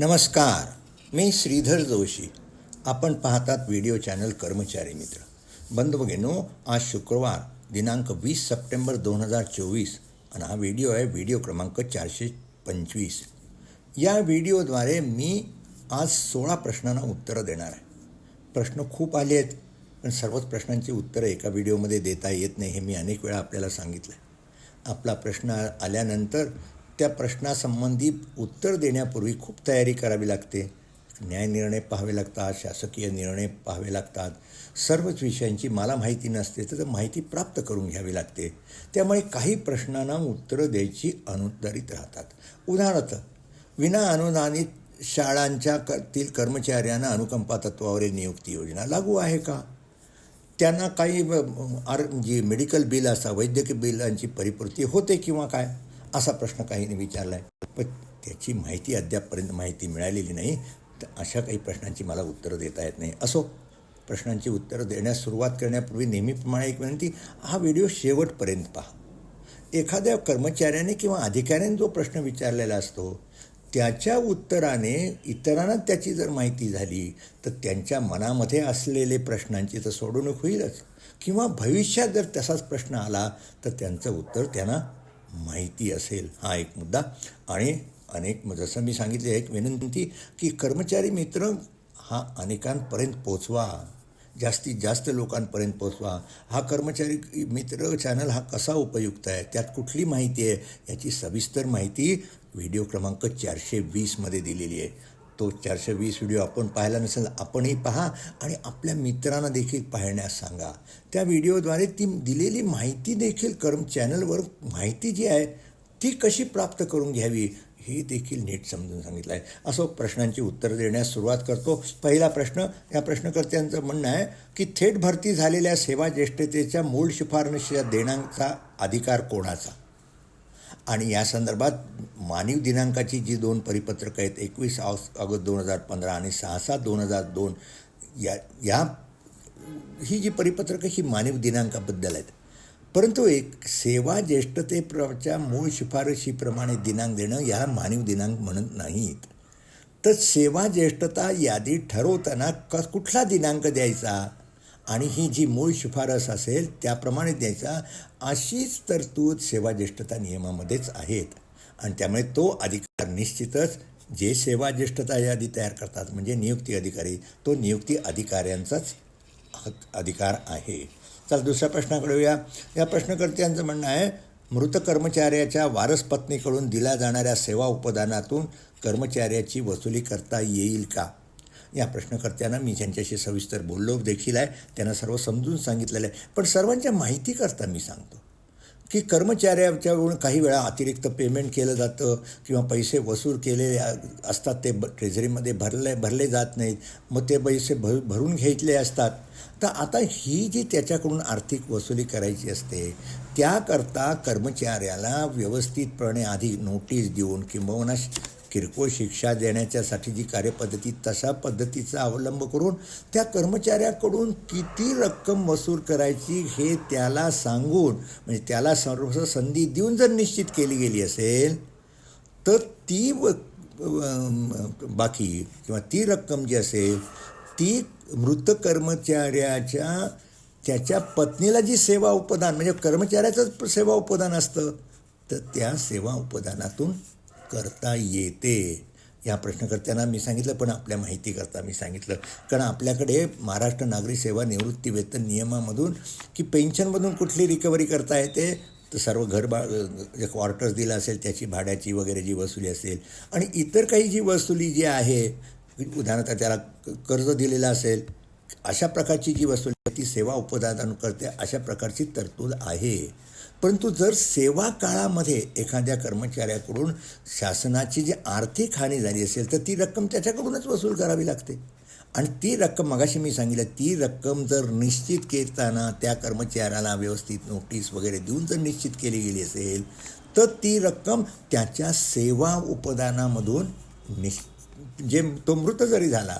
नमस्कार मी श्रीधर जोशी. आपण पाहतात व्हिडिओ चॅनल कर्मचारी मित्र. बंधू बघेनो आज शुक्रवार दिनांक वीस सप्टेंबर दोन हजार चोवीस आणि हा व्हिडिओ आहे व्हिडिओ क्रमांक चारशे पंचवीस. या व्हिडिओद्वारे मी आज सोळा प्रश्नांना उत्तरं देणार आहे. प्रश्न खूप आले आहेत पण सर्वच प्रश्नांची उत्तरं एका व्हिडिओमध्ये देता येत नाही हे मी अनेक वेळा आपल्याला सांगितलं आहे आपला प्रश्न आल्यानंतर त्या प्रश्नासंबंधी उत्तर देण्यापूर्वी खूप तयारी करावी लागते. न्यायनिर्णय पाहावे लागतात शासकीय निर्णय पाहावे लागतात. सर्वच विषयांची मला माहिती नसते तर माहिती प्राप्त करून घ्यावी लागते. त्यामुळे काही प्रश्नांना उत्तरं द्यायची अनुदारित राहतात. उदाहरणार्थ विना अनुदानित शाळांच्या कतील कर्मचाऱ्यांना अनुकंपा तत्वावरील नियुक्ती योजना लागू आहे का? त्यांना काही आर जी मेडिकल बिल असा वैद्यकीय बिलांची परिपूर्ती होते किंवा काय? असा प्रश्न काहीने विचारला आहे पण त्याची माहिती अद्यापपर्यंत माहिती मिळालेली नाही. तर अशा काही प्रश्नांची मला उत्तरं देता येत नाही. असो प्रश्नांची उत्तरं देण्यास सुरुवात करण्यापूर्वी नेहमीप्रमाणे एक विनंती हा व्हिडिओ शेवटपर्यंत पहा. एखाद्या कर्मचाऱ्याने किंवा अधिकाऱ्याने जो प्रश्न विचारलेला असतो त्याच्या उत्तराने इतरांना त्याची जर माहिती झाली तर त्यांच्या मनामध्ये असलेले प्रश्नांची तर सोडवणूक होईलच. किंवा भविष्यात जर तसाच प्रश्न आला तर त्यांचं उत्तर त्यांना माहिती असेल हा एक मुद्दा. आणि अनेक जसं मी सांगितले एक विनंती की कर्मचारी मित्र हा अनेकांपर्यंत पोचवा जास्तीत जास्त लोकांपर्यंत पोचवा हा कर्मचारी मित्र चॅनल हा कसा उपयुक्त आहे त्यात कुठली माहिती आहे याची सविस्तर माहिती व्हिडिओ क्रमांक चारशे वीसमध्ये दिलेली आहे. तो चारशे वीस व्हिडिओ आपण पाहिला नसेल आपणही पहा आणि आपल्या मित्रांना देखील पाहण्यास सांगा. त्या व्हिडिओद्वारे ती दिलेली माहिती देखील कर्म चॅनलवर माहिती जी आहे ती कशी प्राप्त करून घ्यावी हे देखील नीट समजून सांगितलं आहे. असो प्रश्नांची उत्तर देण्यास सुरुवात करतो. पहिला प्रश्न या प्रश्नकर्त्यांचं म्हणणं आहे की थेट भरती झालेल्या सेवा ज्येष्ठतेच्या मूळ शिफारशीच्या देण्याचा अधिकार कोणाचा? आणि या संदर्भात मानव दिनांकाची जी दोन परिपत्रकं आहेत एकवीस ऑगस्ट दोन हजार पंधरा आणि सहा सात दोन हजार दोन या या ही जी परिपत्रकं ही मानव दिनांकाबद्दल आहेत. परंतु एक सेवा ज्येष्ठतेच्या मूळ शिफारशीप्रमाणे दिनांक देणं या मानव दिनांक म्हणत नाहीत. तर सेवा ज्येष्ठता यादी ठरवताना क कुठला दिनांक द्यायचा? आणि ही जी मूळ शिफारस असेल त्याप्रमाणे द्यायचा अशीच तरतूद सेवाज्येष्ठता नियमामध्येच आहेत. आणि त्यामुळे तो अधिकार निश्चितच जे सेवा ज्येष्ठता यादी तयार करतात म्हणजे नियुक्ती अधिकारी तो नियुक्ती अधिकाऱ्यांचाच हक अधिकार आहे. चला दुसऱ्या प्रश्नाकडे येऊया या प्रश्नकर्त्यांचं म्हणणं आहे मृत कर्मचाऱ्याच्या वारसपत्नीकडून दिल्या जाणाऱ्या सेवा उपदानातून कर्मचाऱ्याची वसुली करता येईल का? या प्रश्नकर्त्यांना मी त्यांच्याशी सविस्तर बोललो देखील आहे. त्यांना सर्व समजून सांगितलेलं आहे. पण सर्वांच्या माहितीकरता मी सांगतो की कर्मचाऱ्याच्याकडून काही वेळा अतिरिक्त पेमेंट केलं जातं किंवा पैसे वसूल केलेले असतात ते ब ट्रेझरीमध्ये भरले भरले जात नाहीत. मग ते पैसे भर भरून घेतले असतात. तर आता ही जी त्याच्याकडून आर्थिक वसुली करायची असते त्याकरता कर्मचाऱ्याला व्यवस्थितपणे आधी नोटीस देऊन किंबहुना किरकोळ शिक्षा देण्याच्यासाठी जी कार्यपद्धती तशा पद्धतीचा अवलंब करून त्या कर्मचाऱ्याकडून किती रक्कम वसूल करायची हे त्याला सांगून म्हणजे त्याला सर्व संधी देऊन जर निश्चित केली गेली असेल तर ती व बाकी किंवा ती रक्कम जी असेल ती मृत कर्मचाऱ्याच्या त्याच्या पत्नीला जी सेवा उपदान म्हणजे कर्मचाऱ्याचंच सेवा उपदान असतं तर त्या सेवा उपदानातून करता येते? या प्रश्नकर्त्यांना मी सांगितलं पण आपल्या माहितीकरता मी सांगितलं. कारण आपल्याकडे महाराष्ट्र नागरी सेवा निवृत्ती वेतन नियमामधून की पेन्शनमधून कुठली रिकव्हरी करता येते? तर सर्व घर बा जे क्वार्टर्स दिलं असेल त्याची भाड्याची वगैरे जी वसुली असेल आणि इतर काही जी वसुली जी आहे उदाहरणार्थ त्याला कर्ज दिलेलं असेल अशा प्रकारची जी वसुली ती सेवा उपदान करते अशा प्रकारची तरतूद आहे. परंतु जर सेवा काळामध्ये एखाद्या कर्मचाऱ्याकडून शासनाची जी आर्थिक हानी झाली असेल तर ती रक्कम त्याच्याकडूनच वसूल करावी लागते. आणि ती रक्कम मगाशी मी सांगितलं ती रक्कम जर निश्चित करताना त्या कर्मचाऱ्याला व्यवस्थित नोटीस वगैरे देऊन जर निश्चित केली गेली असेल तर ती रक्कम त्याच्या सेवा उपदानामधून निश् जे म्हणजे तो मृत जरी झाला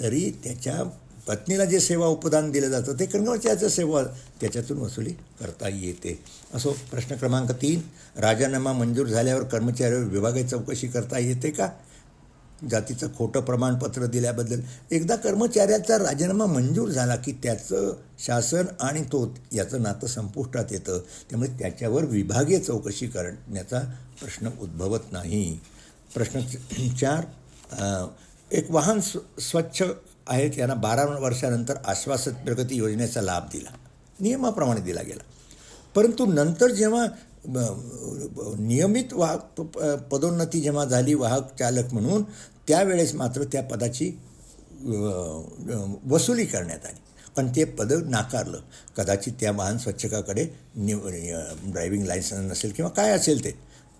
तरी त्याच्या पत्नीला जे सेवा उपदान दिलं जातं ते कर्मचाऱ्याचं सेवा त्याच्यातून वसुली करता येते. असो प्रश्न क्रमांक तीन राजीनामा मंजूर झाल्यावर कर्मचाऱ्यावर विभागाची चौकशी करता येते का? जातीचं खोटं प्रमाणपत्र दिल्याबद्दल. एकदा कर्मचाऱ्याचा राजीनामा मंजूर झाला की त्याचं शासन आणि तो याचं नातं संपुष्टात येतं. त्यामुळे त्याच्यावर विभागीय चौकशी करण्याचा प्रश्न उद्भवत नाही. प्रश्न चार एक वाहन स्व स्वच्छ आहेत यांना बारा वर्षानंतर आश्वासक प्रगती योजनेचा लाभ दिला. नियमाप्रमाणे दिला गेला. परंतु नंतर जेव्हा ब- नियमित वाहक प- पदोन्नती जेव्हा झाली वाहक चालक म्हणून त्यावेळेस मात्र त्या पदाची वसुली करण्यात आली. पण ते पद नाकारलं. कदाचित त्या वाहन स्वच्छकाकडे नि ड्रायव्हिंग लायसन्स नसेल किंवा काय असेल ते.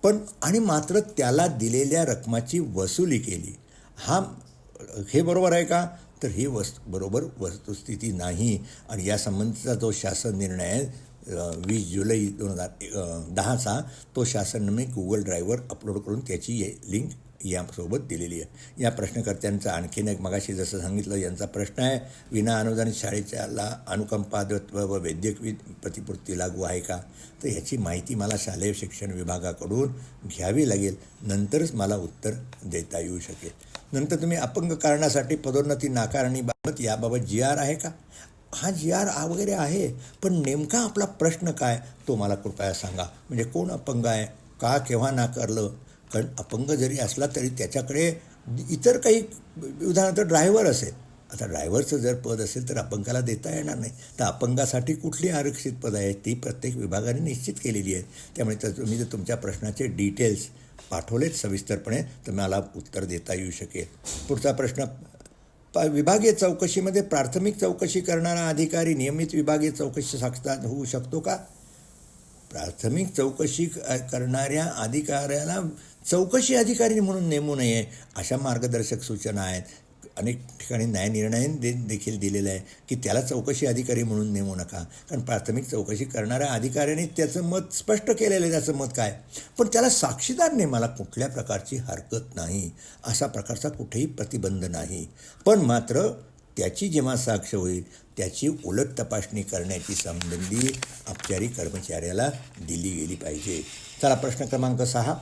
पण आणि मात्र त्याला दिलेल्या रकमाची वसुली केली. हा हे बरोबर आहे का? तर ही वस् बरोबर वस्तुस्थिती नाही. आणि यासंबंधीचा जो शासन निर्णय आहे वीस जुलै दोन हजार दहाचा तो शासनाने मी गुगल ड्राईव्हवर अपलोड करून त्याची ये लिंक यासोबत दिलेली आहे. या प्रश्नकर्त्यांचा आणखीन एक मगाशी जसं सांगितलं यांचा प्रश्न आहे विना अनुदानित शाळेच्याला अनुकंपादत्व व वैद्यक प्रतिपूर्ती लागू आहे का? तर ह्याची माहिती मला शालेय शिक्षण विभागाकडून घ्यावी लागेल. नंतरच मला उत्तर देता येऊ शकेल. नंतर तुम्ही अपंग कारणासाठी पदोन्नती नाकारणी बाबत याबाबत जी आर आहे का? हा जी आर वगैरे आहे पण नेमका आपला प्रश्न काय? तो मला कृपया सांगा. म्हणजे कोण अपंग आहे? का केव्हा नाकारलं? कारण अपंग जरी असला तरी त्याच्याकडे इतर काही उदाहरणार्थ ड्रायव्हर असेल आता ड्रायव्हरचं जर पद असेल तर अपंगाला देता येणार नाही. तर अपंगासाठी कुठली आरक्षित पद आहेत ती प्रत्येक विभागाने निश्चित केलेली आहे त्यामुळे तर तुम्ही जर तुमच्या प्रश्नाचे डिटेल्स पाठवलेत सविस्तरपणे तर मला उत्तर देता येऊ शकेल. पुढचा प्रश्न प विभागीय चौकशीमध्ये प्राथमिक चौकशी करणारा अधिकारी नियमित विभागीय चौकशी साक्षता होऊ शकतो का? प्राथमिक चौकशी क- करणाऱ्या अधिकाऱ्याला चौकशी अधिकारी म्हणून नेमू नये अशा मार्गदर्शक सूचना आहेत. अनेक ठिकाणी न्यायनिर्णय दे देखील दिलेलं आहे की त्याला चौकशी अधिकारी म्हणून नेमू नका. कारण प्राथमिक चौकशी करणाऱ्या अधिकाऱ्याने त्याचं मत स्पष्ट केलेलं आहे. त्याचं मत काय? पण त्याला साक्षीदार नेमाला कुठल्या प्रकारची हरकत नाही असा प्रकारचा कुठेही प्रतिबंध नाही. पण मात्र त्याची जेव्हा साक्ष होईल त्याची उलट तपासणी करण्याची संबंधी औपचारिक कर्मचाऱ्याला दिली गेली पाहिजे. चला प्रश्न क्रमांक सहा.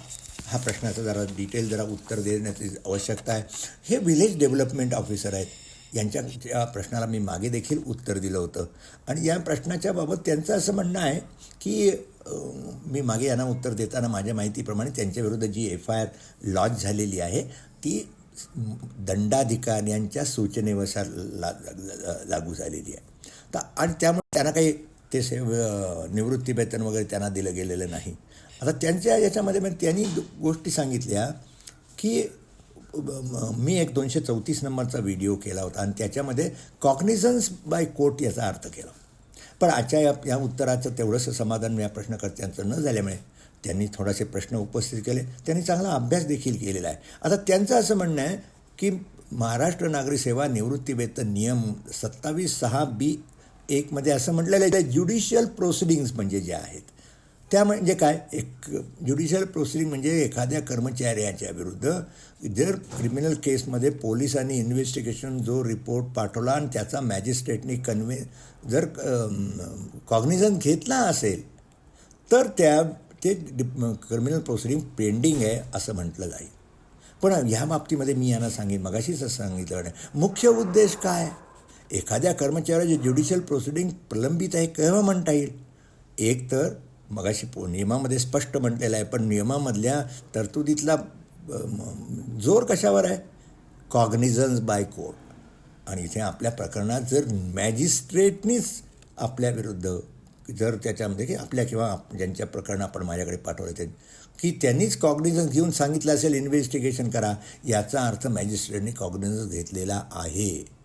हा प्रश्नाचं जरा डिटेल जरा उत्तर देण्याची आवश्यकता आहे. हे विलेज डेव्हलपमेंट ऑफिसर आहेत. यांच्या या प्रश्नाला मी मागे देखील उत्तर दिलं होतं. आणि या प्रश्नाच्या बाबत त्यांचं असं म्हणणं आहे की मी मागे यांना उत्तर देताना माझ्या माहितीप्रमाणे त्यांच्याविरुद्ध जी एफ आय आर लॉन्च झालेली आहे ती दंडाधिकाऱ्यांच्या सूचनेनुसार ला लागू झालेली आहे. तर आणि त्यामुळे त्यांना काही ते से निवृत्ती वेतन वगैरे त्यांना दिलं गेलेलं नाही. आता त्यांच्या याच्यामध्ये मग त्यांनी गोष्टी सांगितल्या की मी एक दोनशे चौतीस नंबरचा व्हिडिओ केला होता आणि त्याच्यामध्ये कॉग्निझन्स बाय कोर्ट याचा अर्थ केला. पण आजच्या या या उत्तराचं तेवढंसं समाधान या प्रश्नकर्त्यांचं न झाल्यामुळे त्यांनी थोडासे प्रश्न उपस्थित केले. त्यांनी चांगला अभ्यास देखील केलेला आहे. आता त्यांचं असं म्हणणं आहे की महाराष्ट्र नागरी सेवा निवृत्तीवेतन नियम सत्तावीस सहा बी एकमध्ये असं म्हटलेलं आहे ज्युडिशियल प्रोसिडिंग्स म्हणजे जे आहेत त्या म्हणजे काय? एक ज्युडिशियल प्रोसिडिंग म्हणजे एखाद्या कर्मचाऱ्याच्या विरुद्ध जर क्रिमिनल केसमध्ये पोलिसांनी इन्व्हेस्टिगेशन जो रिपोर्ट पाठवला आणि त्याचा मॅजिस्ट्रेटनी कन्व्हे जर कॉग्निझन घेतला असेल तर त्या ते क्रिमिनल प्रोसिडिंग पेंडिंग आहे असं म्हटलं जाईल. पण ह्या बाबतीमध्ये मी यांना सांगेन मगाशीच सांगितलं नाही. मुख्य उद्देश काय? एखाद्या कर्मचाऱ्याचे ज्युडिशियल प्रोसिडिंग प्रलंबित आहे केव्हा म्हणता येईल? एक तर मगाशी पो नियमामध्ये स्पष्ट म्हटलेलं आहे पण नियमामधल्या तरतुदीतला जोर कशावर आहे? कॉग्निझन्स बाय कोर्ट आणि इथे आपल्या प्रकरणात जर मॅजिस्ट्रेटनीच आपल्याविरुद्ध जर त्याच्यामध्ये की आपल्या किंवा ज्यांच्या प्रकरण आपण माझ्याकडे पाठवलं ते की त्यांनीच कॉग्निझन्स घेऊन सांगितलं असेल इन्व्हेस्टिगेशन करा याचा अर्थ मॅजिस्ट्रेटने कॉग्निझन्स घेतलेला आहे.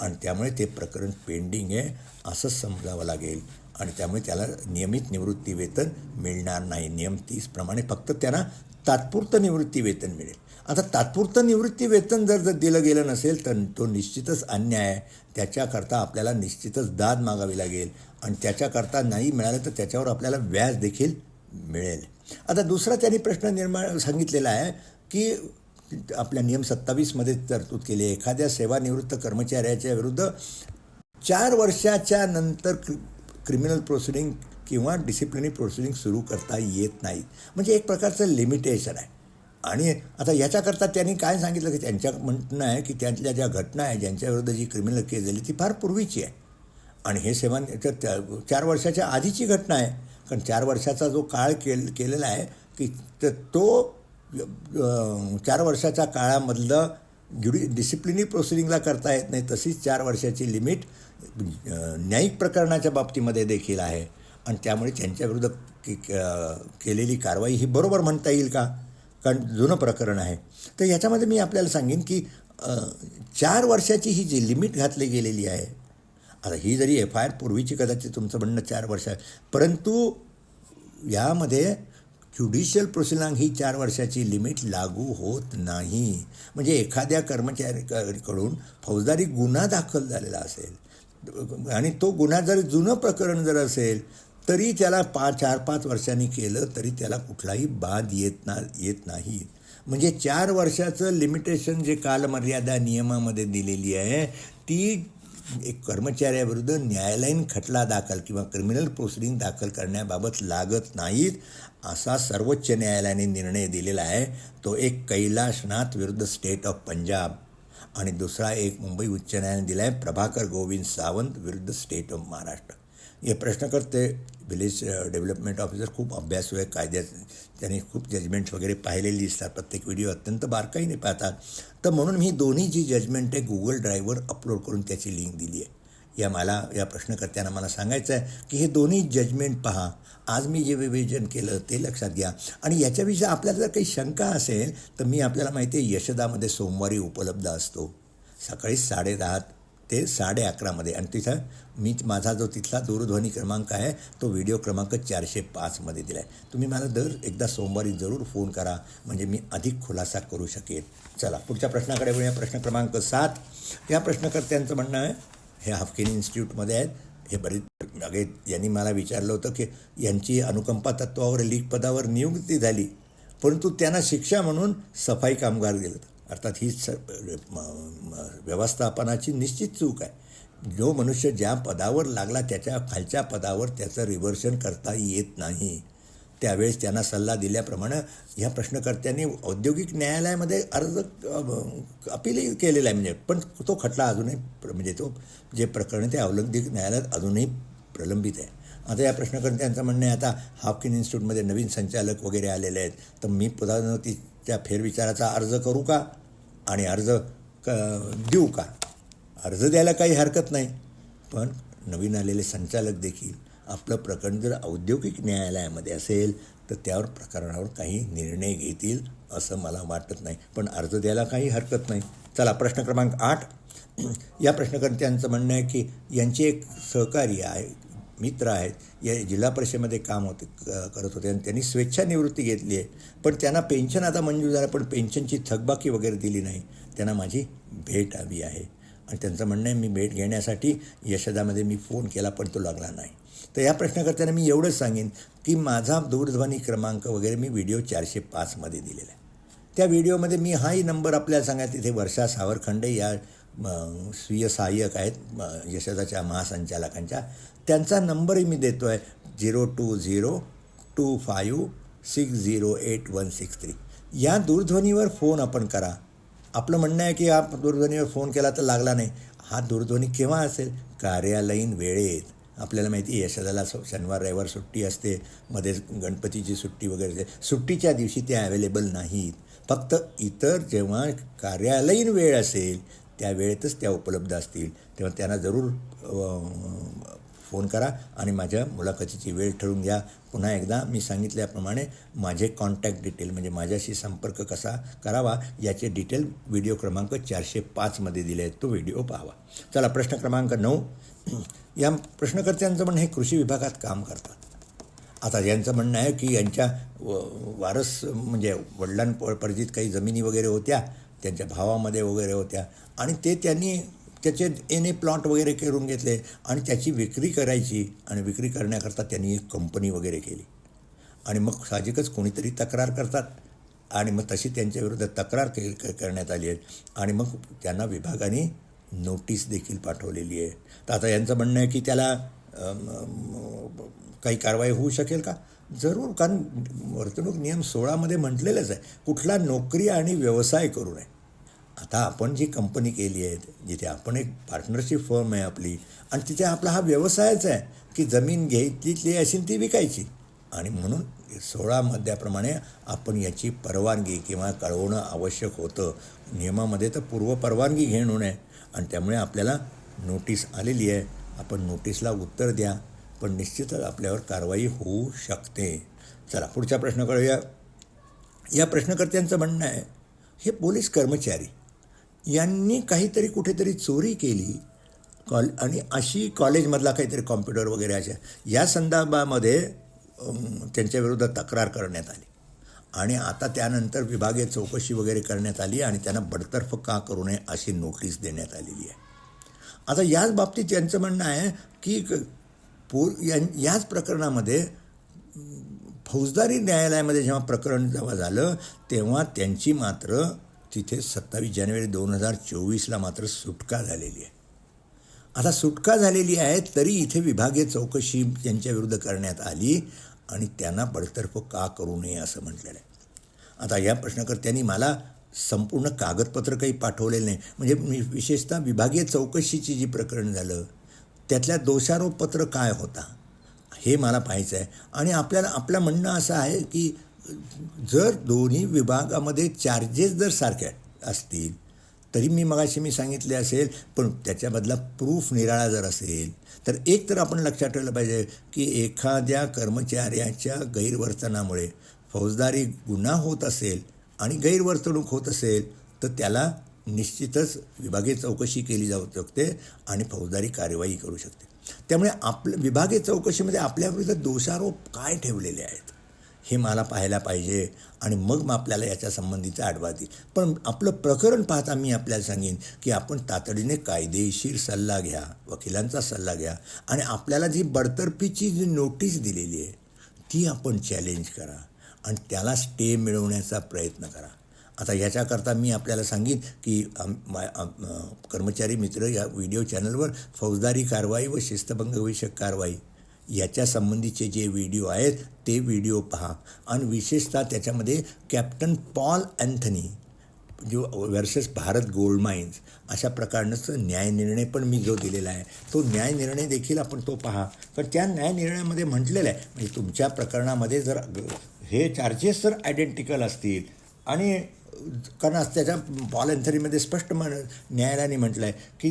आणि त्यामुळे ते प्रकरण पेंडिंग आहे असं समजावं लागेल. आणि त्यामुळे त्याला नियमित निवृत्ती वेतन मिळणार नाही. नियम तीसप्रमाणे फक्त त्यांना तात्पुरतं निवृत्ती वेतन मिळेल. आता तात्पुरतं निवृत्ती वेतन जर जर दिलं गेलं नसेल तर तो निश्चितच अन्याय आहे. त्याच्याकरता आपल्याला निश्चितच दाद मागावी लागेल. आणि त्याच्याकरता नाही मिळालं तर त्याच्यावर आपल्याला व्याज देखील मिळेल. आता दुसरा त्यांनी प्रश्न निर्माण सांगितलेला आहे की आपल्या नियम सत्तावीसमध्ये तरतूद केली आहे. एखाद्या सेवानिवृत्त कर्मचाऱ्याच्या विरुद्ध चार वर्षाच्या नंतर क्रिमिनल प्रोसिडिंग किंवा डिसिप्लिनरी प्रोसिडिंग सुरू करता येत नाही. म्हणजे एक प्रकारचं लिमिटेशन आहे. आणि आता याच्याकरता त्यांनी काय सांगितलं की त्यांच्या म्हणणं आहे की त्यातल्या ज्या घटना आहे ज्यांच्याविरुद्ध जी क्रिमिनल केस झाली ती फार पूर्वीची आहे. आणि हे सेवन त्या- चार वर्षाच्या आधीची घटना आहे. कारण चार वर्षाचा जो काळ केल केलेला आहे की तर तो चार वर्षाच्या काळामधलं ज्युडी डिसिप्लिनी प्रोसिडिंगला करता येत नाही तशीच चार वर्षाची लिमिट न्यायिक प्रकरणाच्या बाबतीमध्ये देखील आहे. आणि त्यामुळे त्यांच्याविरुद्ध के क- केलेली कारवाई ही बरोबर म्हणता येईल का? कारण जुनं प्रकरण आहे. तर याच्यामध्ये मी आपल्याला सांगेन की चार वर्षाची ही जी लिमिट घातली गेलेली आहे आता ही जरी एफ आय आर पूर्वीची कदाचित तुमचं म्हणणं चार वर्ष आहे परंतु यामध्ये ज्युडिशियल प्रोसिडिंग ही चार वर्षाची लिमिट लागू होत नाही. म्हणजे एखाद्या कर्मचाऱ्याकडून फौजदारी गुन्हा दाखल झालेला असेल आणि तो गुन्हा जर जुनं प्रकरण जर असेल तरी त्याला पाच चार पाच वर्षांनी केलं तरी त्याला कुठलाही बाद येत ना येत नाही. म्हणजे चार वर्षाचं लिमिटेशन जे कालमर्यादा नियमामध्ये दिलेली आहे ती एक कर्मचाऱ्याविरुद्ध न्यायालयीन खटला दाखल किंवा क्रिमिनल प्रोसिडिंग दाखल करण्याबाबत लागत नाहीत. असा सर्वोच्च न्यायालयाने निर्णय दिलेला आहे. तो एक कैलाशनाथ विरुद्ध स्टेट ऑफ पंजाब. आणि दुसरा एक मुंबई उच्च न्यायालयाने दिला आहे प्रभाकर गोविंद सावंत विरुद्ध स्टेट ऑफ महाराष्ट्र. हे प्रश्नकर्ते विलेज डेव्हलपमेंट ऑफिसर खूप अभ्यास आहे कायद्यात त्यांनी खूप जजमेंट्स वगैरे पाहिलेली दिसतात. प्रत्येक व्हिडिओ अत्यंत बारकाईने पाहतात. तर म्हणून मी दोन्ही जी जजमेंट आहे गुगल ड्राईव्हवर अपलोड करून त्याची लिंक दिली आहे. या मला या प्रश्नकर्त्यांना मला सांगायचं आहे की हे दोन्ही जजमेंट पहा. आज मी जे विवेचन केलं ते लक्षात घ्या. आणि याच्याविषयी आपल्याला जर काही शंका असेल तर मी आपल्याला माहिती आहे यशदामध्ये सोमवारी उपलब्ध असतो. सकाळी साडेदहा ते साडे अकरामध्ये आणि तिथं मी माझा जो तिथला दूरध्वनी क्रमांक आहे तो व्हिडिओ क्रमांक चारशे पाचमध्ये दिला आहे तुम्ही मला दर एकदा सोमवारी जरूर फोन करा म्हणजे मी अधिक खुलासा करू शकेन. चला पुढच्या प्रश्नाकडे वळूया. प्रश्न क्रमांक सात. या प्रश्नकर्त्यांचं म्हणणं आहे हे हाफकिन इन्स्टिट्यूटमध्ये आहेत. हे बरेच मागे यांनी मला विचारलं होतं की यांची अनुकंपा तत्वावर लीग पदावर नियुक्ती झाली. परंतु त्यांना शिक्षा म्हणून सफाई कामगार दिलं अर्थात ही स म- व्यवस्थापनाची निश्चित चूक आहे. जो मनुष्य ज्या पदावर लागला त्याच्या खालच्या पदावर त्याचं रिव्हर्शन करता येत नाही. त्यावेळेस त्यांना सल्ला दिल्याप्रमाणे ह्या प्रश्नकर्त्यांनी औद्योगिक न्यायालयामध्ये अर्ज अपीलही केलेला आहे. म्हणजे पण तो खटला अजूनही प्र- म्हणजे तो जे प्रकरण ते औद्योगिक न्यायालयात अजूनही प्रलंबित आहे. आता या प्रश्नकर्त्यांचं म्हणणं आहे आता हाफकिन इन्स्टिट्यूटमध्ये नवीन संचालक वगैरे आलेले आहेत. तर मी पदोन्नतीच्या फेरविचाराचा अर्ज करू का? आणि अर्ज क देऊ का? अर्ज द्यायला काही हरकत नाही. पण नवीन आलेले संचालक देखील आपलं प्रकरण जर औद्योगिक न्यायालयामध्ये असेल तर त्यावर प्रकरणावर काही निर्णय घेतील असं मला वाटत नाही. पण अर्ज द्यायला काही हरकत नाही. चला प्रश्न क्रमांक आठ. या प्रश्नकर्त्यांचं म्हणणं आहे की यांचे एक सहकारी आहे मित्र आहेत या जिल्हा परिषदेमध्ये काम होते क- करत होते आणि त्यांनी स्वेच्छानिवृत्ती घेतली आहे. पण त्यांना पेन्शन आता मंजूर झालं पण पेन्शनची थकबाकी वगैरे दिली नाही. त्यांना माझी भेट हवी आहे. आणि त्यांचं म्हणणं आहे मी भेट घेण्यासाठी यशदामध्ये मी फोन केला पण तो लागला नाही. तर या प्रश्नकर्त्यांना मी एवढंच सांगेन की माझा दूरध्वनी क्रमांक वगैरे मी व्हिडिओ चारशे पाचमध्ये दिलेला आहे. त्या व्हिडिओमध्ये मी हाही नंबर आपल्याला सांगा तिथे वर्षा सावरखंडे या स्वीय सहाय्यक आहेत म, यशदाच्या महासंचालकांच्या. त्यांचा नंबरही मी देतो आहे zero two zero two five six zero eight one six three. या दूरध्वनीवर फोन आपण करा. आपलं म्हणणं आहे की हा दूरध्वनीवर फोन केला तर लागला नाही. हा दूरध्वनी केव्हा असेल? कार्यालयीन वेळेत. आपल्याला माहिती आहे यशदाला स- शनिवार रविवार सुट्टी असते. मध्ये गणपतीची सुट्टी वगैरे असते. सुट्टीच्या दिवशी ते अवेलेबल नाहीत. फक्त इतर जेव्हा कार्यालयीन वेळ असेल त्या वेळेतच त्या उपलब्ध असतील. तेव्हा त्यांना जरूर फोन करा आणि माझ्या मुलाखतीची वेळ ठरवून घ्या. पुन्हा एकदा मी सांगितल्याप्रमाणे माझे कॉन्टॅक्ट डिटेल म्हणजे माझ्याशी संपर्क कसा करावा याचे डिटेल व्हिडिओ क्रमांक चारशे पाचमध्ये दिले आहेत. तो व्हिडिओ पाहावा. चला प्रश्न क्रमांक नऊ. या प्रश्नकर्त्यांचं म्हणणं हे कृषी विभागात काम करतात. आता यांचं म्हणणं आहे की यांच्या व- वारस म्हणजे वडिलांपरिचित काही जमिनी वगैरे होत्या त्यांच्या भावामध्ये वगैरे होत्या आणि ते त्यांनी त्याचे एने प्लॉट वगैरे करून घेतले आणि त्याची विक्री करायची आणि विक्री करण्याकरता त्यांनी एक कंपनी वगैरे केली. आणि मग साहजिकच कोणीतरी तक्रार करतात आणि मग तशी त्यांच्या विरुद्ध तक्रार के करण्यात आली आहे. आणि मग त्यांना विभागाने नोटीस देखील पाठवलेली आहे. तर आता यांचं म्हणणं आहे की त्याला काही कारवाई होऊ शकेल का? जरूर कारण वर्तणूक नियम सोळामध्ये म्हटलेलंच आहे. कुठला नोकरी आणि व्यवसाय करू नये. आता आपण जी कंपनी केली आहे जिथे आपण एक पार्टनरशिप फर्म आहे आपली आणि तिथे आपला हा व्यवसायच आहे की जमीन घ्यायची असेल ती विकायची. आणि म्हणून सोळा मध्याप्रमाणे आपण याची परवानगी किंवा कळवणं आवश्यक होतं. नियमामध्ये तर पूर्व परवानगी घेणं आहे आणि त्यामुळे आपल्याला नोटीस आलेली आहे. आपण नोटीसला उत्तर द्या पण निश्चितच आपल्यावर कारवाई होऊ शकते. चला पुढचा प्रश्न या या प्रश्नकर्त्यांचं म्हणणं आहे हे पोलीस कर्मचारी यांनी काहीतरी कुठेतरी चोरी केली. कॉल आणि अशी कॉलेजमधला काहीतरी कॉम्प्युटर वगैरे अशा या संदर्भामध्ये त्यांच्याविरुद्ध त्यांच्या तक्रार करण्यात आली. आणि आता त्यानंतर विभागीय चौकशी वगैरे करण्यात आली आणि त्यांना बडतर्फ का करू नये अशी नोटीस देण्यात आलेली आहे. आता याच बाबतीत यांचं म्हणणं आहे की क- पो याच प्रकरणामध्ये फौजदारी न्यायालयामध्ये जेव्हा प्रकरण जेव्हा झालं तेव्हा त्यांची मात्र तिथे सत्तावीस जानेवारी दोन हजार चोवीसला मात्र सुटका झालेली आहे. आता सुटका झालेली आहे तरी इथे विभागीय चौकशी त्यांच्याविरुद्ध करण्यात आली आणि त्यांना बडतर्फ का करू नये असं म्हटलेलं आहे. आता या प्रश्नकर्त्यांनी मला संपूर्ण कागदपत्र काही पाठवलेलं नाही. म्हणजे मी विशेषतः विभागीय चौकशीची जी प्रकरण झालं त्यातल्या दोषारोपपत्र काय होता हे मला पाहायचं आहे आणि आपल्याला आपलं म्हणणं असं आहे की जर दोन्ही विभागामध्ये चार्जेस जर सारख्या असतील तरी मी मगाशी मी सांगितले असेल पण त्याच्यामधला प्रूफ निराळा जर असेल तर एक तर आपण लक्षात ठेवलं पाहिजे की एखाद्या कर्मचाऱ्याच्या गैरवर्तनामुळे फौजदारी गुन्हा होत असेल आणि गैरवर्तणूक होत असेल तर त्याला निश्चितच विभागीय चौकशी केली जाऊ शकते आणि फौजदारी कार्यवाही करू शकते. त्यामुळे आपलं विभागीय चौकशीमध्ये आपल्याविरुद्ध दोषारोप काय ठेवलेले आहेत हे मला पाहायला पाहिजे आणि मग मग आपल्याला याच्या संबंधीचा आढावा देईल पण आपलं प्रकरण पाहता मी आपल्याला सांगेन की आपण तातडीने कायदेशीर सल्ला घ्या वकिलांचा सल्ला घ्या आणि आपल्याला जी बडतर्फीची जी नोटीस दिलेली आहे ती आपण चॅलेंज करा. आणि त्याला स्टे मिळवण्याचा प्रयत्न करा. आता याच्याकरता मी आपल्याला सांगेन की आम- कर्मचारी मित्र या व्हिडिओ चॅनलवर फौजदारी कारवाई व शिस्तभंगविषयक कारवाई याच्या संबंधीचे जे व्हिडिओ आहेत ते व्हिडिओ पहा. आणि विशेषतः त्याच्यामध्ये कॅप्टन पॉल अँथनी जो वर्सेस भारत गोल्ड माइन्स अशा प्रकारचं न्यायनिर्णय पण मी जो दिलेला आहे तो न्यायनिर्णय देखील आपण तो पहा. तर त्या न्यायनिर्णयामध्ये म्हटलेला आहे म्हणजे तुमच्या प्रकरणामध्ये जर हे चार्जेस जर आयडेंटिकल असतील. आणि कारण त्याच्या व्हॉलेंथरीमध्ये स्पष्ट म्हण न्यायालयाने म्हटलं आहे की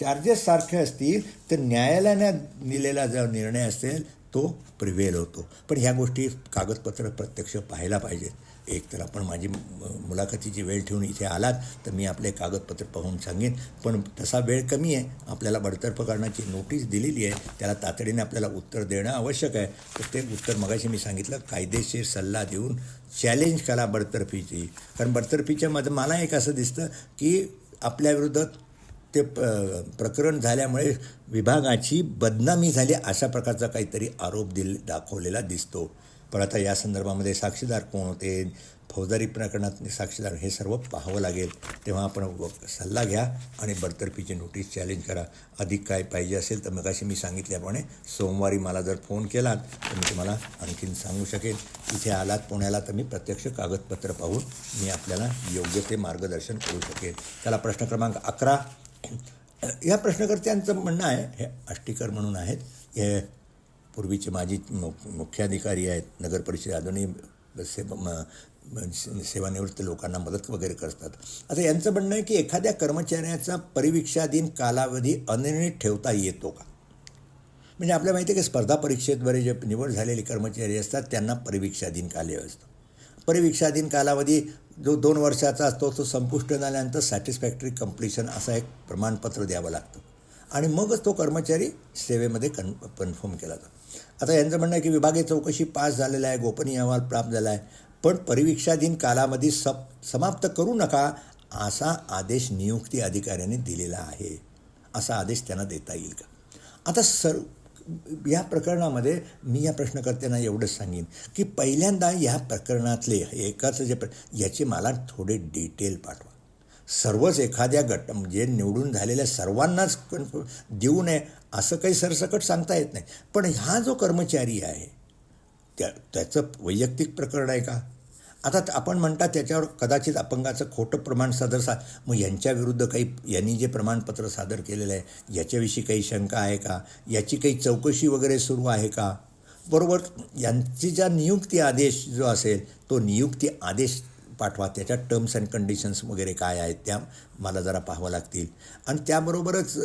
चार्जेस सारखे असतील तर न्यायालयाने दिलेला जो निर्णय असेल तो प्रिव्हेल होतो. पण ह्या गोष्टी कागदपत्र प्रत्यक्ष पाहायला पाहिजेत. एक तर आपण माझी मुलाखतीची वेळ ठेवून इथे आलात तर मी आपले कागदपत्र पाहून सांगेन. पण तसा वेळ कमी आहे. आपल्याला बडतर्फ करण्याची नोटीस दिलेली आहे. त्याला तातडीने आपल्याला उत्तर देणं आवश्यक आहे. तर ते उत्तर मगाशी मी सांगितलं कायदेशीर सल्ला देऊन चॅलेंज करा बडतर्फीची. कारण बडतर्फीच्यामध्ये मला एक असं दिसतं की आपल्याविरुद्ध ते प्रकरण झाल्यामुळे विभागाची बदनामी झाली अशा प्रकारचा काहीतरी आरोप दिल दाखवलेला दिसतो. पण आता या संदर्भामध्ये साक्षीदार कोण होते फौजदारी प्रकरणात साक्षीदार हे सर्व पाहावं लागेल तेव्हा आपण व- सल्ला घ्या आणि बडतर्फीची नोटीस चॅलेंज करा. अधिक काय पाहिजे असेल तर मगाशी मी सांगितल्याप्रमाणे सोमवारी मला जर फोन केलात तर मी तुम्हाला आणखीन सांगू शकेन. इथे आलात पुण्याला तर मी प्रत्यक्ष कागदपत्र पाहून मी आपल्याला योग्य ते मार्गदर्शन करू शकेन. त्याला प्रश्न क्रमांक अकरा. या प्रश्नकर्त्यांचं म्हणणं आहे हे अष्टीकर म्हणून आहेत हे पूर्वीचे माजी मु मुख्याधिकारी आहेत नगर परिषद अजूनही से म- सेवानिवृत्त लोकांना मदत वगैरे करतात. आता यांचं म्हणणं आहे की एखाद्या कर्मचाऱ्याचा परिवीक्षाधीन कालावधी अनिर्णित ठेवता येतो का? म्हणजे आपल्याला माहिती आहे की स्पर्धा परीक्षेद्वारे जे निवड झालेले कर्मचारी असतात त्यांना परिवीक्षाधीन काले असतो. परिवीक्षाधीन कालावधी जो दोन वर्षाचा असतो तो संपुष्ट झाल्यानंतर सॅटिस्फॅक्टरी कम्प्लिशन असं एक प्रमाणपत्र द्यावं लागतं. आणि मगच तो कर्मचारी सेवेमध्ये कन कन्फर्म केला जातो. आता यांचं म्हणणं आहे की विभागीय चौकशी पास झालेला आहे गोपनीय अहवाल प्राप्त झाला आहे. पण परिवीक्षाधीन कालावधी सप समाप्त करू नका असा आदेश नियुक्ती अधिकाऱ्याने दिलेला आहे. असा आदेश त्यांना देता येईल का? आता सर या प्रकरणामध्ये मी या प्रश्नकर्त्यांना एवढंच सांगेन की पहिल्यांदा या प्रकरणातले एकाचं जे प्र याचे मला थोडे डिटेल पाठवा. सर्वच एखाद्या गट म्हणजे निवडून झालेल्या सर्वांनाच कन्फ देऊ नये असं काही सरसकट सांगता येत नाही. पण हा जो कर्मचारी आहे त्या त्याचं वैयक्तिक प्रकरण आहे का? आता आपण म्हणता त्याच्यावर कदाचित अपंगाचं खोटं प्रमाण सादर सा मग यांच्याविरुद्ध काही यांनी जे प्रमाणपत्र सादर केलेलं आहे याच्याविषयी काही शंका आहे का? याची काही चौकशी वगैरे सुरू आहे का? बरोबर यांची ज्या नियुक्ती आदेश जो असेल तो नियुक्ती आदेश पाठवा त्याच्या टर्म्स अँड कंडिशन्स वगैरे काय आहेत त्या मला जरा पाहावं लागतील. आणि त्याबरोबरच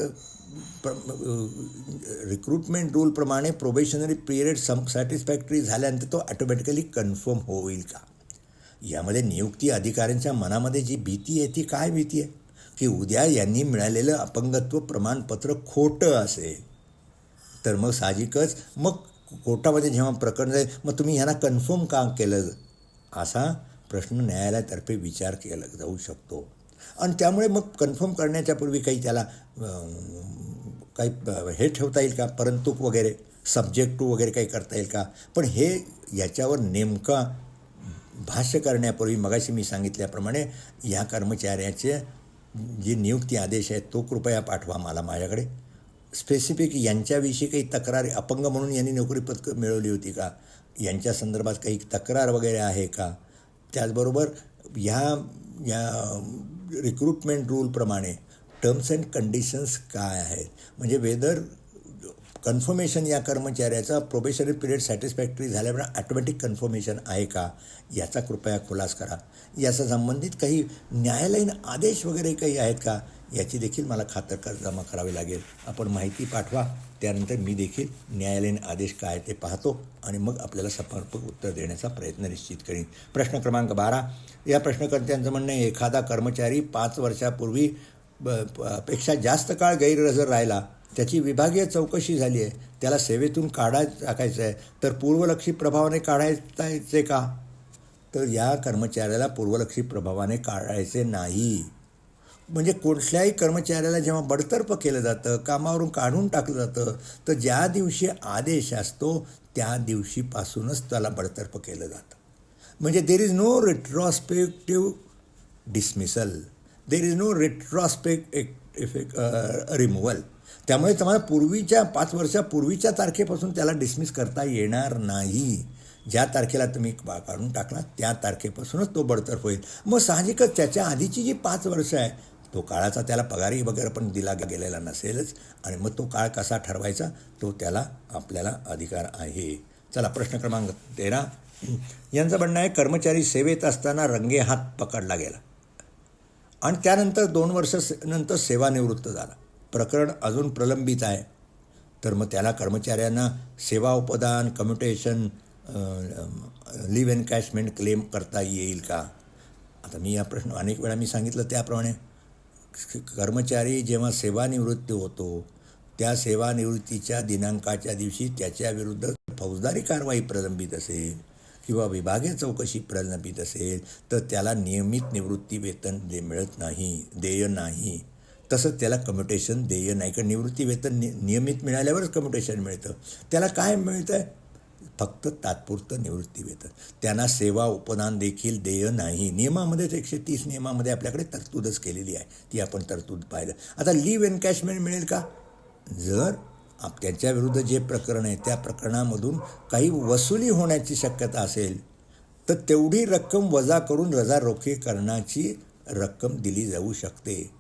रिक्रुटमेंट रूलप्रमाणे प्रोबेशनरी पिरियड सम सॅटिस्फॅक्टरी झाल्यानंतर तो ॲटोमॅटिकली कन्फर्म होईल का? यामध्ये नियुक्ती अधिकाऱ्यांच्या मनामध्ये जी भीती आहे ती काय भीती आहे? की उद्या यांनी मिळालेलं अपंगत्व प्रमाणपत्र खोटं असेल तर मग साहजिकच मग कोर्टामध्ये जेव्हा प्रकरण जाईल मग तुम्ही ह्यांना कन्फर्म का केलं? असा प्रश्न न्यायालयातर्फे विचार केला जाऊ शकतो. आणि त्यामुळे मग कन्फर्म करण्याच्या पूर्वी काही त्याला काही हे ठेवता येईल का? परंतु वगैरे सब्जेक्ट टू वगैरे काही करता येईल का? पण हे याच्यावर नेमका भाष्य करण्यापूर्वी मगाशी मी सांगितल्याप्रमाणे या कर्मचाऱ्याचे जे नियुक्ती आदेश आहेत तो कृपया पाठवा मला माझ्याकडे. स्पेसिफिक यांच्याविषयी काही तक्रार अपंग म्हणून यांनी नोकरी पदक मिळवली होती का? यांच्या संदर्भात काही तक्रार वगैरे आहे का? त्याचबरोबर ह्या या रिक्रुटमेंट रूलप्रमाणे टर्म्स अँड कंडिशन्स काय आहेत? म्हणजे वेदर कन्फर्मेशन या कर्मचाऱ्याचा प्रोबेशनरी पिरियड सॅटिस्फॅक्टरी झाल्यामुळे ॲटोमॅटिक कन्फर्मेशन आहे का? याचा कृपया खुलास करा. याचा संबंधित काही न्यायालयीन आदेश वगैरे काही आहेत का? याची देखील मला खातर जमा करावी लागेल. आपण माहिती पाठवा. त्यानंतर मी देखील न्यायालयीन आदेश काय ते पाहतो आणि मग आपल्याला समर्पक उत्तर देण्याचा प्रयत्न निश्चित करीन. प्रश्न क्रमांक बारा. या प्रश्नकर्त्यांचं म्हणणं आहे एखादा कर्मचारी पाच वर्षापूर्वी ब प- पेक्षा जास्त काळ गैरहजर राहिला. त्याची विभागीय चौकशी झाली आहे. त्याला सेवेतून काढाय टाकायचं आहे. तर पूर्वलक्षी प्रभावाने काढायचे का? तर या कर्मचाऱ्याला पूर्वलक्षी प्रभावाने काढायचे नाही. म्हणजे कुठल्याही कर्मचाऱ्याला जेव्हा बडतर्फ केलं जातं कामावरून काढून टाकलं जातं तर ज्या दिवशी आदेश असतो त्या दिवशीपासूनच त्याला बडतर्फ केलं जातं. म्हणजे there is no retrospective dismissal there is no retrospect effect removal त्यामुळे तुम्हाला पूर्वीच्या पाच वर्षापूर्वीच्या तारखेपासून त्याला डिसमिस करता येणार नाही. ज्या तारखेला तुम्ही बा काढून टाकला त्या तारखेपासूनच तो बडतर्फ होईल. मग साहजिकच त्याच्या आधीची जी पाच वर्ष आहे तो काळाचा त्याला पगारही वगैरे पण दिला गेलेला नसेलच. आणि मग तो काळ कसा ठरवायचा तो त्याला आपल्याला अधिकार आहे. चला प्रश्न क्रमांक तेरा. यांचं म्हणणं आहे कर्मचारी सेवेत असताना रंगे हात पकडला गेला. आणि त्यानंतर दोन वर्ष नंतर सेवानिवृत्त झाला. प्रकरण अजून प्रलंबित आहे. तर मग त्याला कर्मचाऱ्यांना सेवा उपदान कम्युटेशन लिव्ह एनकॅशमेंट क्लेम करता येईल का? आता मी या प्रश्न अनेक वेळा मी सांगितलं त्याप्रमाणे. कर्मचारी जेव्हा सेवानिवृत्ती होतो त्या सेवानिवृत्तीच्या दिनांकाच्या दिवशी त्याच्याविरुद्ध फौजदारी कारवाई प्रलंबित असेल किंवा विभागीय चौकशी प्रलंबित असेल तर त्याला नियमित निवृत्ती वेतन दे मिळत नाही देय नाही. तसंच त्याला कम्युटेशन देय नाही. कारण निवृत्ती वेतन नि नियमित मिळाल्यावरच कम्युटेशन मिळतं. त्याला काय मिळतं आहे फक्त तात्पुरतं निवृत्ती वेतन. त्यांना सेवा उपदान देखील देय नाही. नियमामध्येच एकशे तीस नियमामध्ये आपल्याकडे तरतूदच केलेली आहे. ती आपण तरतूद पाहिलं. आता लिव्ह एनकॅशमेंट मिळेल का? जर आप त्यांच्याविरुद्ध जे प्रकरण आहे त्या प्रकरणामधून काही वसुली होण्याची शक्यता असेल तर तेवढी रक्कम वजा करून रजा रोखे करण्याची रक्कम दिली जाऊ शकते.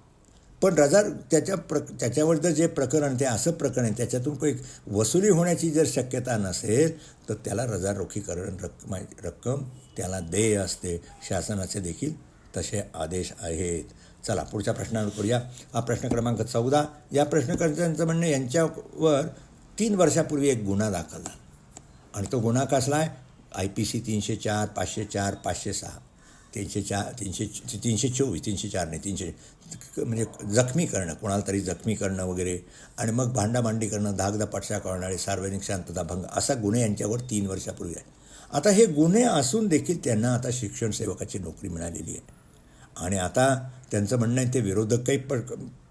पण रजा त्याच्या प्र त्याच्यावर जे प्रकरण ते असं प्रकरण आहे त्याच्यातून काही वसुली होण्याची जर शक्यता नसेल तर त्याला रजा रोखीकरण रक्कम म्हणजे रक्कम त्याला देय असते. शासनाचे देखील तसे आदेश आहेत. चला पुढच्या प्रश्नावर करूया. हा प्रश्न क्रमांक चौदा. या प्रश्नकर्त्यांचं म्हणणं यांच्यावर तीन वर्षापूर्वी एक गुन्हा दाखल झाला. आणि तो गुन्हा कसला आहे? आय पी सी तीनशे चार पाचशे चार पाचशे सहा. तीनशे चार तीनशे तीनशे चोवीस तीनशे चार नाही तीनशे म्हणजे जखमी करणं कोणाला तरी जखमी करणं वगैरे आणि मग भांडाभांडी करणं धाकधपाटशा करणारे सार्वजनिक शांतता भंग असा गुन्हे यांच्यावर तीन वर्षापूर्वी आहे. आता हे गुन्हे असून देखील त्यांना आता शिक्षण सेवकाची नोकरी मिळालेली आहे. आणि आता त्यांचं म्हणणं आहे ते विरोधक काही प्र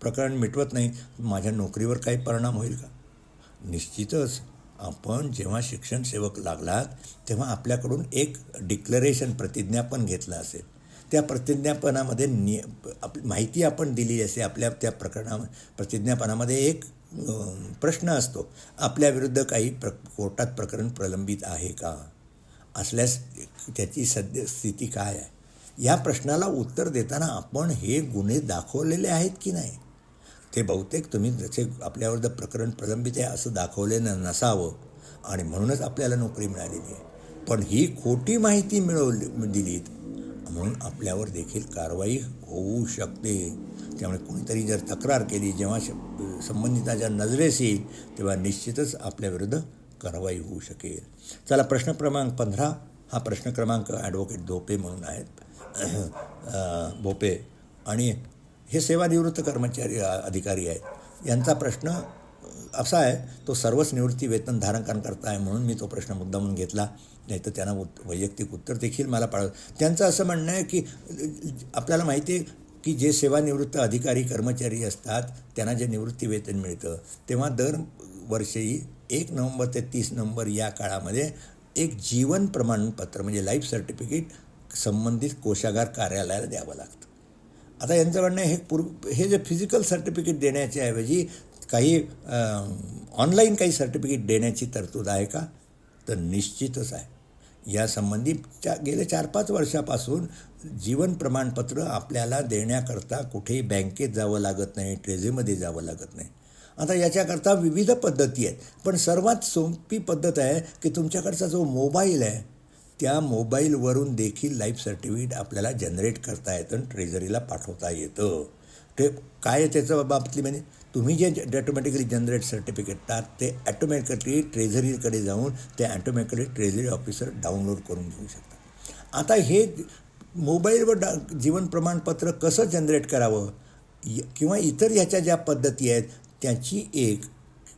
प्रकरण मिटवत नाही माझ्या नोकरीवर काही परिणाम होईल का? निश्चितच. आपण जेव्हा शिक्षण सेवक लागलात तेव्हा आपल्याकडून एक डिक्लरेशन प्रतिज्ञापन घेतलं असेल. त्या प्रतिज्ञापनामध्ये नि आप माहिती आपण दिली असे आपल्या त्या प्रकरणा प्रतिज्ञापनामध्ये एक प्रश्न असतो आपल्याविरुद्ध काही प्र कोर्टात प्रकरण प्रलंबित आहे का? असल्यास त्याची सद्य स्थिती काय आहे? या प्रश्नाला उत्तर देताना आपण हे गुन्हे दाखवलेले आहेत की नाही? ते बहुतेक तुम्ही जसे आपल्यावर जर प्रकरण प्रलंबित आहे असं दाखवलेलं नसावं आणि म्हणूनच आपल्याला नोकरी मिळालेली आहे. पण ही खोटी माहिती मिळवली दिलीत म्हणून आपल्यावर देखील कारवाई होऊ शकते. त्यामुळे कोणीतरी जर तक्रार केली जेव्हा श- संबंधिताच्या नजरेस येईल तेव्हा निश्चितच आपल्याविरुद्ध कारवाई होऊ शकेल. चला प्रश्न क्रमांक पंधरा. हा प्रश्न क्रमांक ॲडव्होकेट धोपे म्हणून आहेत. भोपे. आणि हे सेवानिवृत्त कर्मचारी अधिकारी आहेत. यांचा प्रश्न असा आहे तो सर्वच निवृत्ती वेतन धारकांकरता आहे म्हणून मी तो प्रश्न मुद्दामून घेतला. नाही तर त्यांना उत् वैयक्तिक उत्तर देखील मला पाळ त्यांचं असं म्हणणं आहे की आपल्याला माहिती आहे की जे सेवानिवृत्त अधिकारी कर्मचारी असतात त्यांना जे निवृत्ती वेतन मिळतं तेव्हा दर वर्षी एक नोव्हेंबर ते तीस नोव्हेंबर या काळामध्ये एक जीवन प्रमाणपत्र म्हणजे लाईफ सर्टिफिकेट संबंधित कोशागार कार्यालयाला द्यावं लागतं. आता यांचं म्हणणं हे पूर्व हे जे फिजिकल सर्टिफिकेट देण्याच्या ऐवजी काही ऑनलाईन काही सर्टिफिकेट देण्याची तरतूद आहे का? तर निश्चितच आहे. यासंबंधी च्या गेल्या चार पाच वर्षापासून जीवन प्रमाणपत्र आपल्याला देण्याकरता कुठेही बँकेत जावं लागत नाही ट्रेझीमध्ये जावं लागत नाही. आता याच्याकरता विविध पद्धती आहेत. पण सर्वात सोपी पद्धत आहे की तुमच्याकडचा जो मोबाईल आहे त्या मोबाईलवरून देखील लाईफ सर्टिफिकेट आपल्याला जनरेट करता येतं आणि ट्रेझरीला पाठवता येतं. ते काय आहे त्याचं बाबतीत म्हणजे तुम्ही जे ॲटोमॅटिकली जनरेट सर्टिफिकेट टाक ते ॲटोमॅटिकली ट्रेझरीकडे जाऊन ते ॲटोमॅटिकली ट्रेझरी ऑफिसर डाउनलोड करून घेऊ शकतात. आता हे मोबाईलवर डा जीवन प्रमाणपत्र कसं जनरेट करावं? य- किंवा इतर ह्याच्या ज्या पद्धती आहेत त्याची एक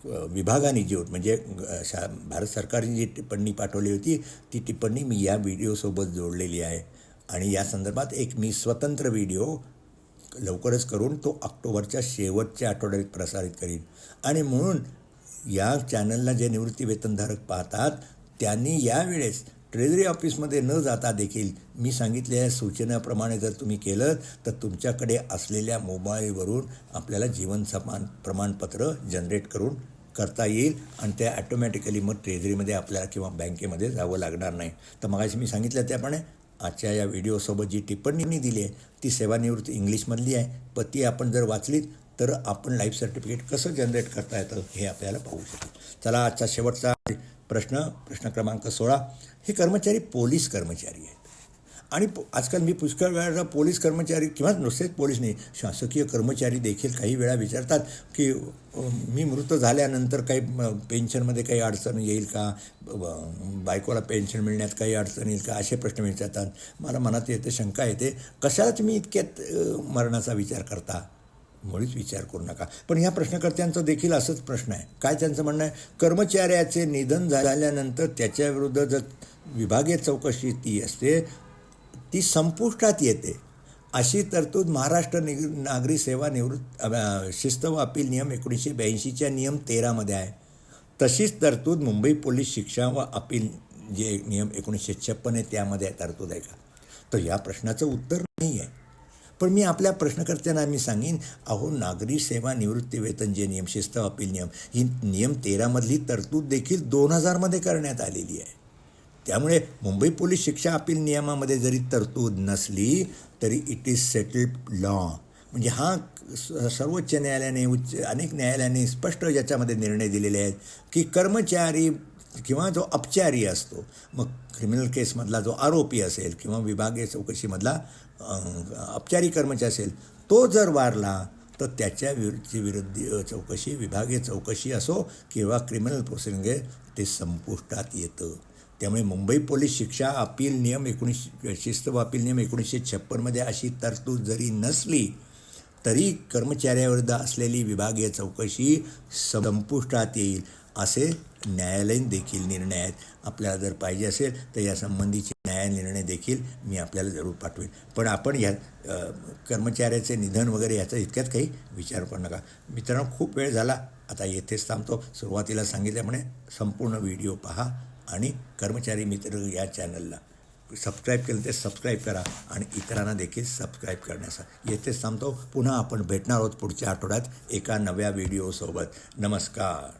विभागाने जी म्हणजे शा भारत सरकारने जी टिप्पणी पाठवली होती ती टिप्पणी मी या व्हिडिओसोबत जोडलेली आहे. आणि या संदर्भात एक मी स्वतंत्र व्हिडिओ लवकरच करून तो ऑक्टोबरच्या शेवटच्या आठवड्यात प्रसारित करीन. आणि म्हणून या चॅनलला जे निवृत्ती वेतनधारक पाहतात त्यांनी यावेळेस ट्रेझरी ऑफिसमध्ये न जाता देखील मी सांगितलेल्या सूचनेप्रमाणे जर तुम्ही केलं तर तुमच्याकडे असलेल्या मोबाईलवरून आपल्याला जीवन समान प्रमाणपत्र जनरेट करून करता येईल आणि ते ॲटोमॅटिकली मग ट्रेझरीमध्ये आपल्याला किंवा बँकेमध्ये जावं लागणार नाही. तर मगाशी मी सांगितलं त्याप्रमाणे आजच्या या व्हिडिओसोबत जी टिप्पणी दिली आहे ती सेवानिवृत्ती इंग्लिशमधली आहे. पण ती आपण जर वाचलीत तर आपण लाईफ सर्टिफिकेट कसं जनरेट करता येतं हे आपल्याला पाहू शकतो चला आजचा शेवटचा प्रश्न प्रश्न क्रमांक सोळा. हे कर्मचारी पोलीस कर्मचारी आहेत. आणि पो- आजकाल मी पुष्कळ वेळा पोलीस कर्मचारी किंवा नुसतेच पोलीस नाही शासकीय कर्मचारी देखील काही वेळा विचारतात की मी मृत झाल्यानंतर काही पेन्शनमध्ये काही अडचण येईल का? बायकोला पेन्शन मिळण्यात काही अडचण येईल का? असे प्रश्न विचारतात. मला मनात येते शंका येते. कशालाच मी इतक्यात मरणाचा विचार करता? मुळीच विचार करू नका. पण ह्या प्रश्नकर्त्यांचं देखील असंच प्रश्न आहे. काय त्यांचं म्हणणं आहे? कर्मचाऱ्याचे निधन झाल्यानंतर त्याच्याविरुद्ध जर विभागीय चौकशी ती असते ती संपुष्टात येते. अशी तरतूद महाराष्ट्र निग नागरी सेवा निवृत्त शिस्त व अपील नियम एकोणीसशे ब्याऐंशीच्या नियम तेरामध्ये आहे. तशीच तरतूद मुंबई पोलीस शिक्षा व अपील जे नियम एकोणीसशे छप्पन आहे त्यामध्ये तरतूद आहे का? तर या प्रश्नाचं उत्तर नाही आहे पण मी आपल्या प्रश्नकर्त्यांना मी सांगेन अहो नागरी सेवा निवृत्ती वेतन जे नियम शिस्त अपील नियम ही नियम तेरामधली तरतूद देखील दोन हजारमध्ये करण्यात आलेली आहे. त्यामुळे मुंबई पोलीस शिक्षा अपील नियमामध्ये जरी तरतूद नसली तरी इट इज सेटल्ड लॉ म्हणजे हा स- सर्वोच्च न्यायालयाने उच्च अनेक न्यायालयाने स्पष्ट याच्यामध्ये निर्णय दिलेले आहेत की कर्मचारी किंवा जो अपचारी असतो मग क्रिमिनल केसमधला जो आरोपी असेल किंवा विभागीय चौकशीमधला अपचारी कर्मचारी असेल तो जर वारला तर त्याच्या विरुद्धची विरुद्ध चौकशी विभागीय चौकशी असो किंवा क्रिमिनल प्रोसिडिंग ते संपुष्टात येतं. त्यामुळे मुंबई पोलीस शिक्षा अपील नियम एकोणीसशे शिस्त व अपील नियम एकोणीसशे छप्पनमध्ये अशी तरतूद जरी नसली तरी कर्मचाऱ्याविरुद्ध असलेली विभागीय चौकशी संपुष्टात येईल. असे न्यायालयीन देखील निर्णय आहेत. आपल्याला जर पाहिजे असेल तर या संबंधीचे न्याय निर्णय देखील मी आपल्याला जरूर पाठवेन. पण आपण ह्या कर्मचाऱ्याचे निधन वगैरे याचा इतक्यात काही विचार करू नका. मित्रांनो खूप वेळ झाला. आता येथेच थांबतो. सुरुवातीला सांगितल्यामुळे संपूर्ण व्हिडिओ पहा आणि कर्मचारी मित्र या चॅनलला सबस्क्राईब केलं ते सबस्क्राईब करा आणि इतरांना देखील सबस्क्राईब करण्याचा. येथेच थांबतो. पुन्हा आपण भेटणार आहोत पुढच्या आठवड्यात एका नव्या व्हिडिओसोबत. नमस्कार.